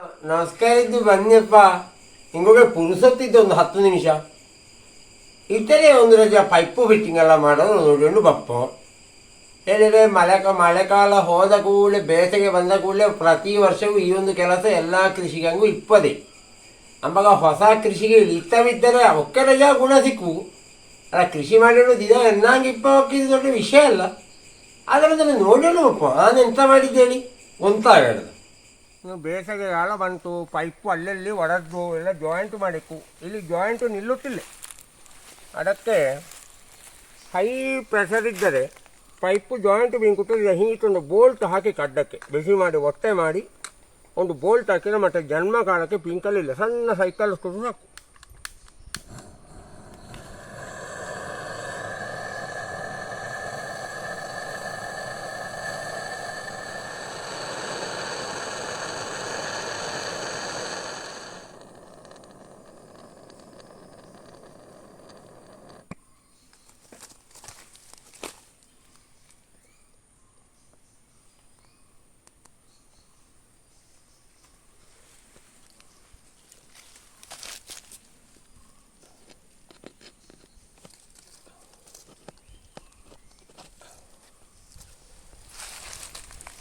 ನಮಸ್ಕಾರ ಇದ್ದು ಬನ್ನಿಯಪ್ಪ. ಹಿಂಗೋಗಿ ಪುರುಸೊತ್ತಿದ್ದು ಒಂದು ಹತ್ತು ನಿಮಿಷ. ಇತರೆ ಒಂದು ರಜೆ ಪೈಪು ಫಿಟ್ಟಿಂಗ್ ಎಲ್ಲ ಮಾಡೋದು ನೋಡಿಕೊಂಡು ಬಪ್ಪ. ಹೇಳಿದ್ರೆ ಮಳೆ ಮಳೆಕಾಲ ಹೋದ ಕೂಡಲೇ, ಬೇಸಿಗೆ ಬಂದ ಕೂಡಲೇ ಪ್ರತಿ ವರ್ಷವೂ ಈ ಒಂದು ಕೆಲಸ ಎಲ್ಲ ಕೃಷಿಗಂಗೂ ಇಪ್ಪದೆ. ಅಂಬಾಗ ಹೊಸ ಕೃಷಿಗೆ ಇಳಿತವಿದ್ದರೆ ಅವಕ್ಕೆ ರಜಾ ಗುಣ ಸಿಕ್ಕು. ಅಲ್ಲ, ಕೃಷಿ ಮಾಡಿರೋದು ಇದು, ಎನ್ನಾಗಿ ಇಪ್ಪ ದೊಡ್ಡ ವಿಷಯ ಅಲ್ಲ. ನೋಡೋಣ ಅಪ್ಪ ನಾನು ಎಂತ ಮಾಡಿದ್ದೇಳಿ ಗೊತ್ತಾಗದು ಬೇಸಿಗೆ ಕಾಲ ಬಂತು ಪೈಪು ಅಲ್ಲಲ್ಲಿ ಒಡೆದು ಎಲ್ಲ ಜಾಯಿಂಟ್ ಮಾಡಿಕ್ಕು ಇಲ್ಲಿ ಜಾಯಿಂಟು ನಿಲ್ಲುತ್ತಿಲ್ಲ. ಅದಕ್ಕೆ ಹೈ ಪ್ರೆಷರ್ ಇದ್ದರೆ ಪೈಪು ಜಾಯಿಂಟ್ ಬಿಂಕುಟ್ಟು ಒಂದು ಬೋಲ್ಟ್ ಹಾಕಿ ಕಡ್ಡಕ್ಕೆ. ಬಿಸಿ ಮಾಡಿ ಒಟ್ಟೆ ಮಾಡಿ, ಒಂದು ಬೋಲ್ಟ್ ಹಾಕಿದರೆ ಮತ್ತೆ ಜನ್ಮ ಕಾಲಕ್ಕೆ ಪಿಂಕಲಿಲ್ಲ ಸಣ್ಣ ಸೈಕಲ್ ಸಾಕು.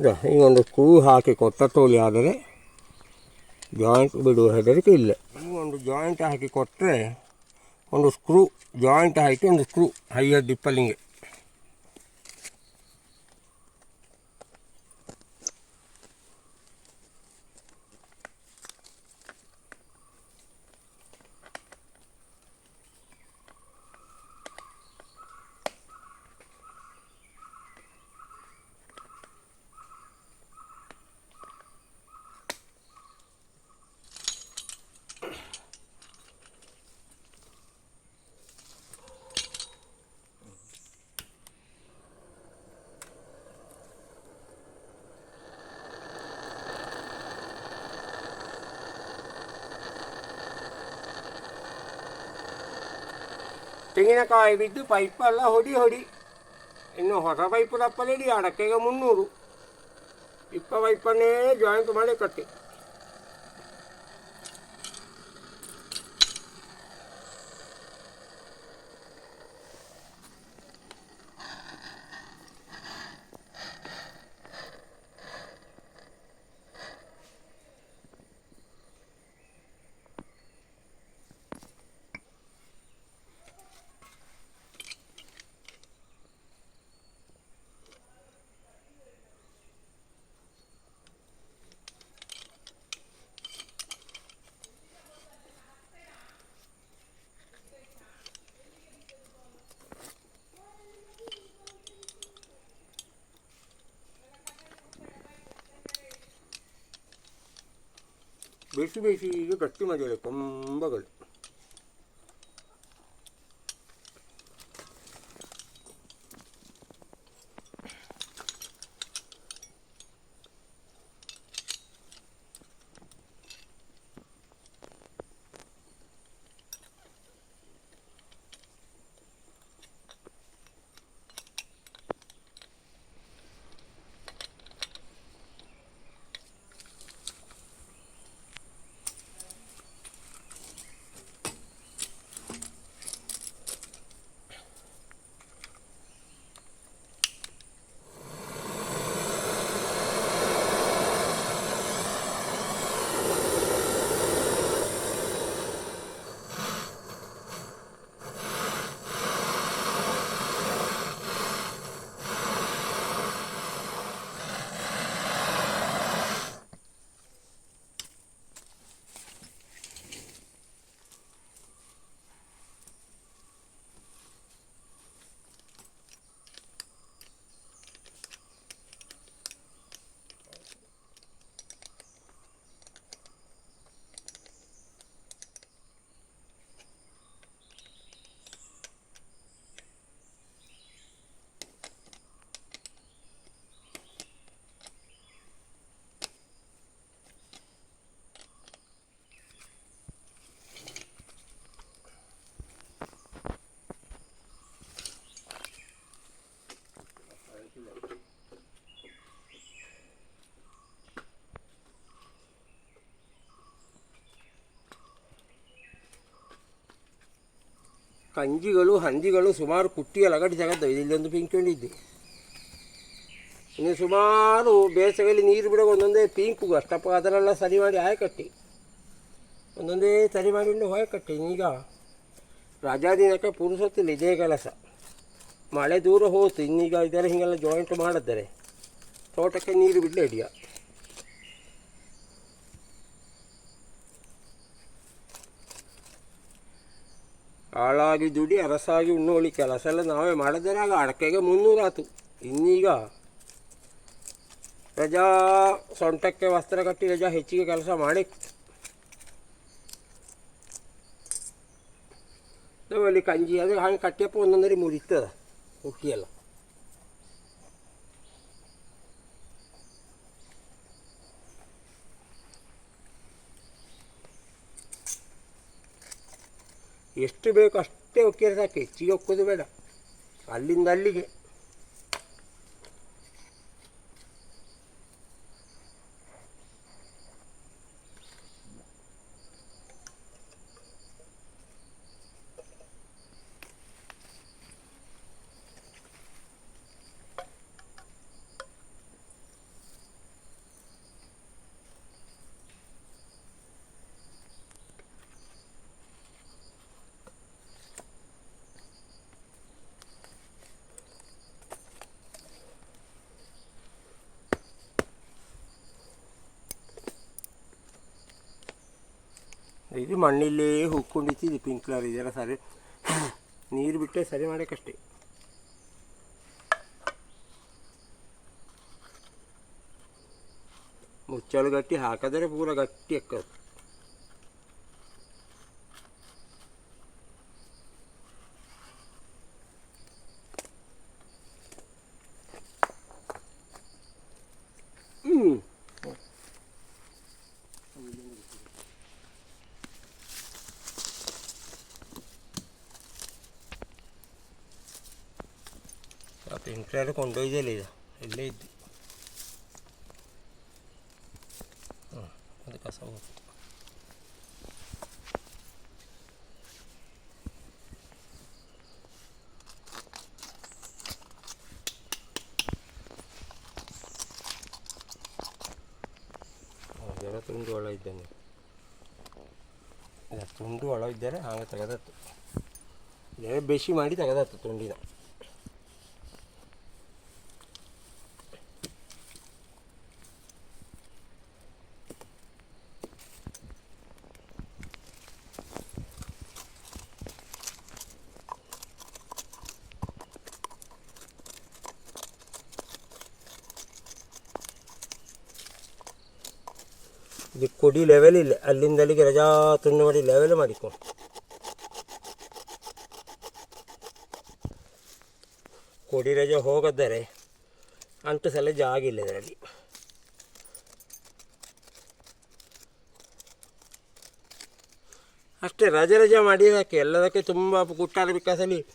ಈಗ ಒಂದು ಸ್ಕ್ರೂ ಹಾಕಿ ಕೊಟ್ಟ ತೋಲಿ ಆದರೆ ಜಾಯಿಂಟ್ ಬಿಡುವ ಹೆದರಿಕೆ ಇಲ್ಲ. ಈ ಒಂದು ಜಾಯಿಂಟ್ ಹಾಕಿ ಕೊಟ್ಟರೆ ಒಂದು ಸ್ಕ್ರೂ ಜಾಯಿಂಟ್ ಹಾಕಿ ಒಂದು ಸ್ಕ್ರೂ ಹೈಯರ್ ದಿಪ್ಪಲಿಂಗೆ ತೆಂಗಿನಕಾಯಿ ಬಿದ್ದು ಪೈಪ್ ಎಲ್ಲ ಹೊಡಿ ಹೊಡಿ ಇನ್ನು ಹೊಸ ಪೈಪು ತಪ್ಪಲೇಡಿ ಅಡಕೆಗೆ ಮುನ್ನೂರು ಇಪ್ಪ ಪೈಪನ್ನೇ ಜಾಯಿಂಟ್ ಮಾಡಿ ಕಟ್ಟಿ വെച്ച് വെച്ച് ഇത് കെട്ടിമതിയുടെ കൊമ്പകൾ. ಕಂಜಿಗಳು, ಹಂದಿಗಳು ಸುಮಾರು ಕುಟ್ಟಿಯ ಲಗಡಿ ತೆಗೆದು ಇಲ್ಲೊಂದು ಪಿಂಕೊಂಡಿದ್ದೆ ಇನ್ನು ಸುಮಾರು ಬೇಸಿಗೆಯಲ್ಲಿ ನೀರು ಬಿಡೋ ಒಂದೊಂದೇ ಪಿಂಕು. ಅಷ್ಟಪ್ಪ ಅದನ್ನೆಲ್ಲ ಸರಿ ಮಾಡಿ ಆಯ ಕಟ್ಟಿ ಒಂದೊಂದೇ ಸರಿ ಮಾಡಿ ಹೋಯ ಕಟ್ಟಿ ಈಗ ರಜಾದಿನಕ್ಕೆ ಪುರುಸೊತ್ತಿಲ್ಲ ಇದೇ ಕೆಲಸ. ಮಳೆ ದೂರ ಹೋಯ್ತು ಇನ್ನೀಗ ಇದರ ಹಿಂಗೆಲ್ಲ ಜಾಯಿಂಟ್ ಮಾಡಿದ್ದಾರೆ ತೋಟಕ್ಕೆ ನೀರು ಬಿಡಲೇ ಹಾಳಾಗಿ ದುಡಿ ಅರಸಾಗಿ ಉಣ್ಣೋಳಿ ಕೆಲಸ ಎಲ್ಲ ನಾವೇ ಮಾಡಿದರೆ ಆಗ ಅಡಕೆಗೆ ಮುನ್ನೂರು ಆತು ಇನ್ನೀಗ ರಜಾ ಸೊಂಟಕ್ಕೆ ವಸ್ತ್ರ ಕಟ್ಟಿ ರಜಾ ಹೆಚ್ಚಿಗೆ ಕೆಲಸ ಮಾಡಿ ಅಲ್ಲಿ ಕಂಜಿ ಅದು ಹಂಗೆ ಕಟ್ಟಿಯಪ್ಪ ಒಂದೊಂದರಿ ಮುರಿತದ ಹುಟ್ಟಿಯೆಲ್ಲ ಎಷ್ಟು ಬೇಕು ಅಷ್ಟೇ ಹೊಕ್ಕಿರೋದಕ್ಕೆ ಹೆಚ್ಚಿಗೆ ಒಕ್ಕೋದು ಬೇಡ. ಅಲ್ಲಿಂದ ಅಲ್ಲಿಗೆ. ಇದು ಮಣ್ಣಿಲ್ಲೇ ಹುಕ್ಕೊಂಡಿತ್ತು ಪಿಂಕ್ ಕಲರ್ ಇದೆಲ್ಲ ಸರಿ ನೀರು ಬಿಟ್ಟರೆ ಸರಿ ಮಾಡೋಕ್ಕಷ್ಟೇ ಮುಚ್ಚಳು ಗಟ್ಟಿ ಹಾಕಿದ್ರೆ ಪೂರ ಗಟ್ಟಿ ಎಕ್ಕದು ಆ ಪಿಂಕ್ಲರ್ ಕೊಂಡೊಯ್ದಿಲ್ಲ ಇದು ಇಲ್ಲೇ ಇದ್ದು ಹ್ಞೂ ಅದು ಕಸ ಹೋಗ್ತು ಅದೆಲ್ಲ ತುಂಡು ಒಳ ಇದ್ದಂಗೆ ಇಲ್ಲ ತುಂಡು ಒಳ ಇದ್ದರೆ ಹಾಗೆ ತೆಗೆದತ್ತು ಇದೇ ಬೇಸಿ ಮಾಡಿ ತೆಗೆದತ್ತು ತುಂಡಿನ ಇದು ಕೊಡಿ ಲೆವೆಲ್ ಇಲ್ಲ. ಅಲ್ಲಿಂದ ಅಲ್ಲಿಗೆ ರಜಾ ತುಂಡು ಮಾಡಿ ಲೆವೆಲ್ ಮಾಡಿಕೊ. ಕೊಡಿ ರಜೆ ಹೋಗದರೆ ಅಂಟು ಸಲ ಜಾಗ ಇಲ್ಲ ಇದರಲ್ಲಿ. ಅಷ್ಟೇ ರಜೆ ರಜೆ ಮಾಡಿದಕ್ಕೆ ಎಲ್ಲದಕ್ಕೆ ತುಂಬ ಗುಟ್ಟಾರ ಬಿಕಾಸಲ್ಲಿ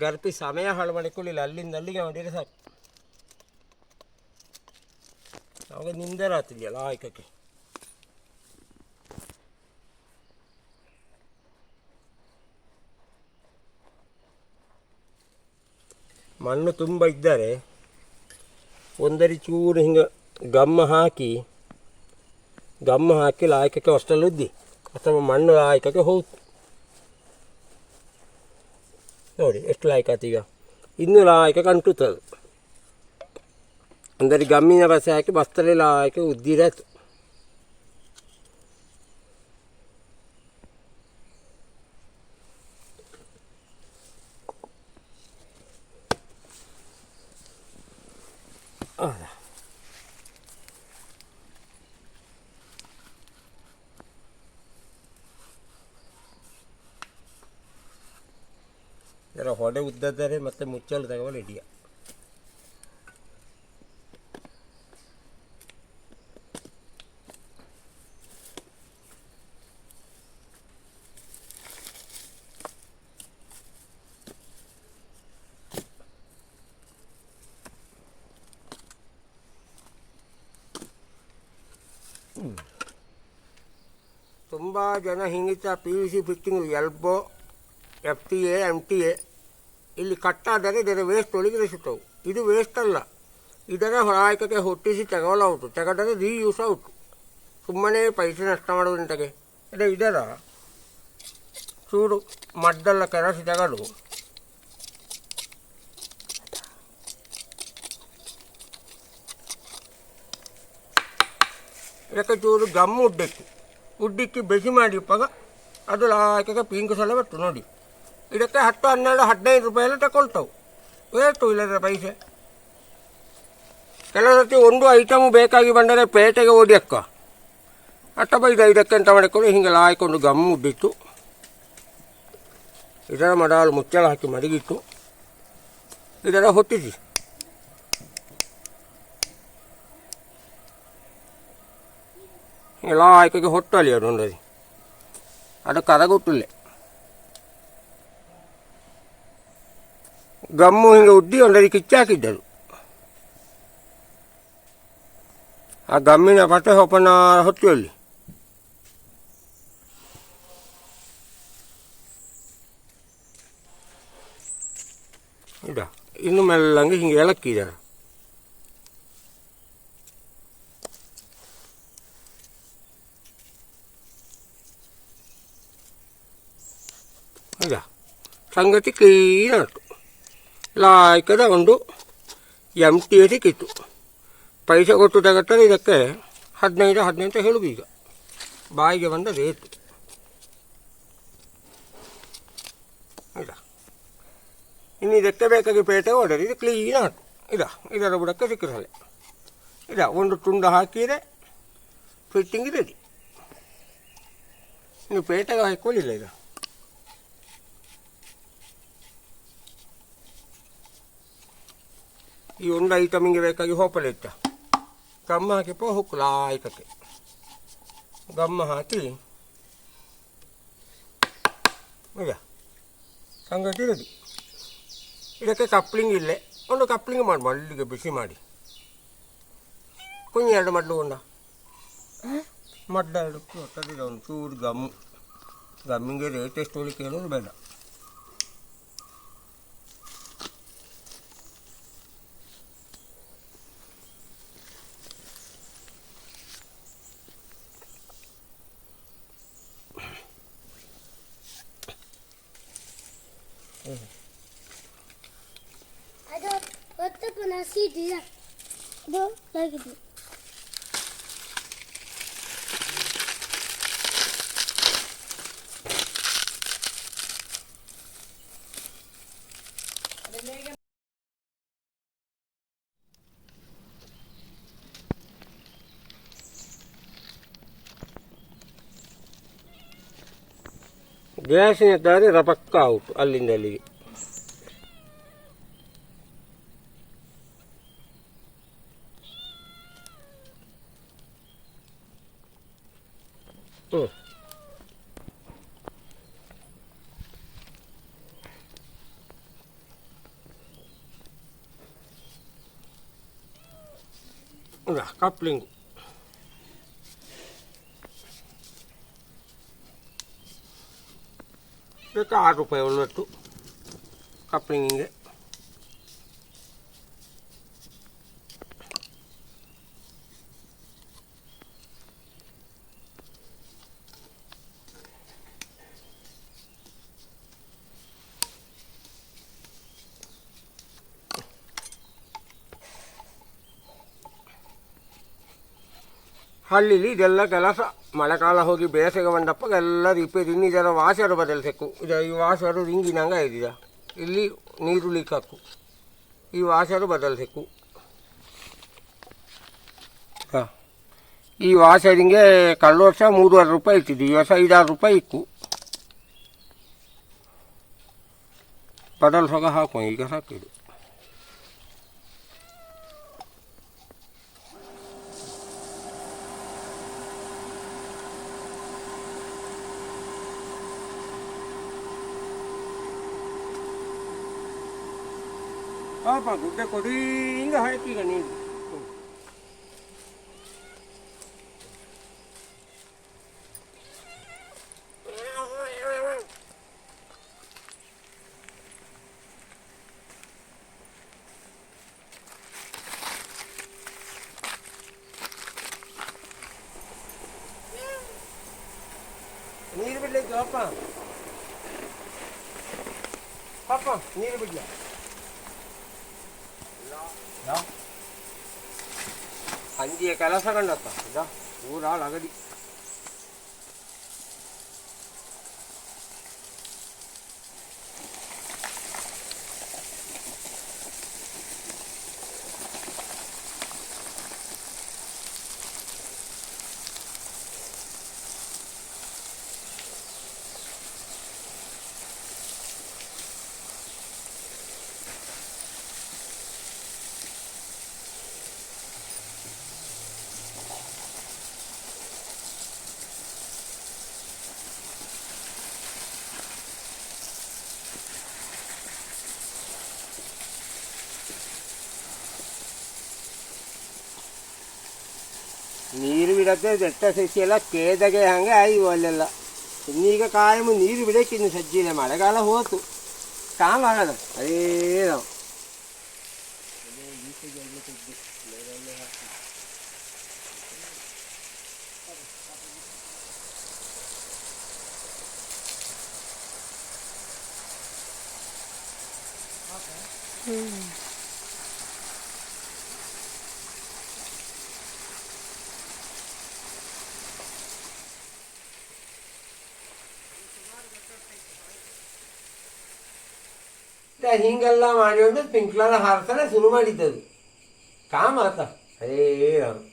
ಗರ್ಪಿ ಸಮಯ ಹಾಳು ಮಾಡಿಕೊಳ್ಳಿಲ್ಲ. ಅಲ್ಲಿಂದ ಅಲ್ಲಿಗೆ ಮಾಡಿದರೆ ಸಾಕು. ಅವಾಗ ನಿಂದರಾತಿದೆಯಲ್ಲ ಆಯ್ಕಕ್ಕೆ. ಮಣ್ಣು ತುಂಬ ಇದ್ದರೆ ಒಂದರಿ ಚೂರು ಹಿಂಗೆ ಗಮ್ಮ ಹಾಕಿ ಗಮ್ಮ ಹಾಕಿ ಲಾಯಕಕ್ಕೆ ಅಷ್ಟಲ್ಲಿ ಉದ್ದಿ ಅಥವಾ ಮಣ್ಣು ಲಾಯಕಕ್ಕೆ ಹೋಗ್ತು ನೋಡಿ ಎಷ್ಟು ಲಾಯಕ ಈಗ ಇನ್ನೂ ಲಾಯಕ ಕಂಟುತ್ತದೆ ಅಂದರೆ ಗಮ್ಮಿನ ಬಸೆ ಹಾಕಿ ಬಸ್ತಲ್ಲಿ ಲಾಯಕ ಉದ್ದಿರಾಯ್ತು ಹೊಡೆ ಉದ್ದರೆ ಮತ್ತೆ ಮುಚ್ಚಲು ತಗೊಳ್ಳಿ ಹಿಡಿಯ ತುಂಬ ಜನ ಹಿಂಗಿತ್ತ P V C fitting elbow F T A M T A ಇಲ್ಲಿ ಕಟ್ಟಾದರೆ ಇದರ ವೇಸ್ಟ್ ಒಳಗೆ ಸಿಗ್ತವು ಇದು ವೇಸ್ಟ್ ಅಲ್ಲ. ಇದರ ಹೊರಾಯಕಕ್ಕೆ ಹುಟ್ಟಿಸಿ ತೆಗೊಳ್ಳೌಟು ತೆಗೆದರೆ ರೀಯೂಸ್ ಆಯಿತು ಸುಮ್ಮನೆ ಪೈಸೆ ನಷ್ಟ ಮಾಡುವುದಂತಗೆ ಅದೇ ಇದರ ಚೂರು ಮಡ್ಡೆಲ್ಲ ಕೆರಸಿ ತೆಗೆದು ಇದಕ್ಕೆ ಚೂರು ಗಮ್ಮು ಉಡ್ಡಿಕ್ಕಿ. ಉಡ್ಡಿಕ್ಕಿ ಬಿಸಿ ಮಾಡಿಪ್ಪಾಗ ಅದು ಲಾಯಕಕ್ಕೆ ಪಿಂಕ್ ಸಲ ಬಟ್ಟು ನೋಡಿ. ಇದಕ್ಕೆ ಹತ್ತು ಹನ್ನೆರಡು, ಹದಿನೈದು ರೂಪಾಯಿ ಎಲ್ಲ ತಗೊಳ್ತಾವೆ. ವೇಸ್ಟು ಇಲ್ಲದ ಪೈಸೆ. ಕೆಲವು ಒಂದು ಐಟಮು ಬೇಕಾಗಿ ಬಂದರೆ ಪೇಟೆಗೆ ಓಡಿ ಅಕ್ಕ. ಅಟ್ಟ ಬೈದ ಇದಕ್ಕೆ ಅಂತ ಮಾಡಿಕೊಂಡು ಹಿಂಗೆ ಲಾಯ್ಕೊಂಡು ಗಮ್ಮು ಉಡ್ಡಿತ್ತು ಇದರ ಮಡಾಲು ಮುಚ್ಚಳ ಹಾಕಿ ಮಡಗಿಟ್ಟು ಇದರ ಹೊಟ್ಟಿಸಿ ಹಿಂಗೆ ಆಯ್ಕೆಗೆ ಹೊಟ್ಟಲಿ ಅದು ಒಂದರಿ ಅದು ಕರಗುಟ್ಟಿಲ್ಲ ಗಮ್ಮು ಹಿಂಗೆ ಉಡ್ಡಿ ಒಂದರಿ ಕಿಚ್ಚಾಕಿದ್ದರು ಆ ಗಮ್ಮಿನ ಪಟ್ಟೆ ಹೊಪ್ಪನ ಹೊತ್ತಿಯಲ್ಲಿ ಇದ ಇನ್ನು ಮೆಲ್ಲಂಗೆ ಹಿಂಗೆ ಎಳಕ್ಕಿದ್ದಾರೆ ಇದ ಸಂಗತಿ ಕ್ಲೀನ್ ಆಯ್ತು ಲಾಯ್ಕದ ಒಂದು ಎಂ ಟಿ ಸಿಕ್ಕಿತ್ತು. ಪೈಸೆ ಕೊಟ್ಟು ತಗತ್ತಾರೆ ಇದಕ್ಕೆ ಹದಿನೈದು ಹದಿನೆಂಟು ಹೇಳುದು ಈಗ. ಬಾಯಿಗೆ ಬಂದ ರೇಟು ಇಲ್ಲ ಇನ್ನು ಇದಕ್ಕೆ ಬೇಕಾಗಿ ಪೇಟೆ ಓಡರಿ ಇದು ಕ್ಲೀನ್ ಆಯ್ತು ಇದ, ಇದರ ಬುಡಕ್ಕೆ ಸಿಕ್ಕಿರಲ್ಲ ಇದ, ಒಂದು ತುಂಡು ಹಾಕಿದರೆ ಫಿಟ್ಟಿಂಗ್ ರೆಡಿ ಇನ್ನು ಪೇಟೆಗೆ ಹಾಕೊಳ್ಳಿಲ್ಲ ಇದು i onda ita mingi veka i hopeletta gamma ke po huklaa ikake gamma hati මොකද සංගම් తీරදි ಇದಕ್ಕೆ ಕಪ್ಲಿಂಗ್ ಇಲ್ಲೇ ಒಂದು ಕಪ್ಲಿಂಗ್ ಮಾಡಿ ಮಲ್ಲಿಗೆ ಬಿಸಿ ಮಾಡಿ ಕುಂಜಿ ಎರಡು ಮಡ್ಲು ಉಂಡ ಮಡ್ಡ ಎರಡು ಒಂದು ಚೂರು ಗಮ್ ಗಮ್ಮಿಂಗೆ ರೇಟ್ ಎಷ್ಟು ಕೇಳೋದು ಬೇಡ ಒತ್ತು ಪುನಃ ಸೀಟಿದ ಅದು ಹೇಗಿದೆ ಗ್ಯಾಸಿನ ದಾರಿ ರಪಕ್ಕ ಔಟ್ ಅಲ್ಲಿಂದ ಅಲ್ಲಿಗೆ ほらカップリング。それからアルパイを塗るとカップリングで ಹಳ್ಳಿಲಿ ಇದೆಲ್ಲ ಕೆಲಸ. ಮಳೆಕಾಲ ಹೋಗಿ ಬೇಸಿಗೆ ಬಂದಪ್ಪ ಎಲ್ಲ ರಿಪೇರಿ. ಇನ್ನು ಇದರ ವಾಷರು ಬದಲಿಸಬೇಕು ಇದು ಈ ವಾಷರು ರಿಂಗಿನಂಗೆ ಇದೆಯಾ ಇಲ್ಲಿ ನೀರು ಲೀಕ್ ಹಾಕು. ಈ ವಾಷರು ಬದಲಿಸಬೇಕು ಹಾಂ. ಈ ವಾಷರಿಂಗೆ ಕಳೆದ ವರ್ಷ ಮೂರುವರೆ ರೂಪಾಯಿ ಇಟ್ಟಿದ್ದು ಈ ವರ್ಷ ಐದಾರು ರೂಪಾಯಿ ಇಕ್ಕು. ಬದಲಿಸುವಾಗ ಹಾಕುವ ಈಗ ಸಾಕಿದು Papa, ik heb een heel hoopje in de neerleggeraad. Papa, ik heb een heel hoopje. Papa, ik heb een heel. ಅಂಜಿಯ ಕೆಲಸ ಕಂಡತ್ತ ಇದ ಬಿಡತ್ತೆ ದಟ್ಟ ಸಸಿ ಎಲ್ಲ ಕೇದಗೆ ಹಂಗೆ ಆಯ್ವು ಅಲ್ಲೆಲ್ಲ ಇನ್ನೀಗ ಕಾಯಮು ನೀರು ಬಿಡಕ್ಕೆ ಇನ್ನು ಸಜ್ಜಿಲ್ಲ ಮಳೆಗಾಲ ಹೋತು ಕಾಮ ಆಗದ ಅದೇ ನಾವು ಮತ್ತೆ ಹಿಂಗೆಲ್ಲ ಮಾಡಿಕೊಂಡು ಸ್ಪ್ರಿಂಕ್ಲರ್ ಹಾರಿಸಲೇ ಶುರು ಮಾಡಿದ್ದದು. ಕಾಮ ಆತ ಅದೇ ನಾವು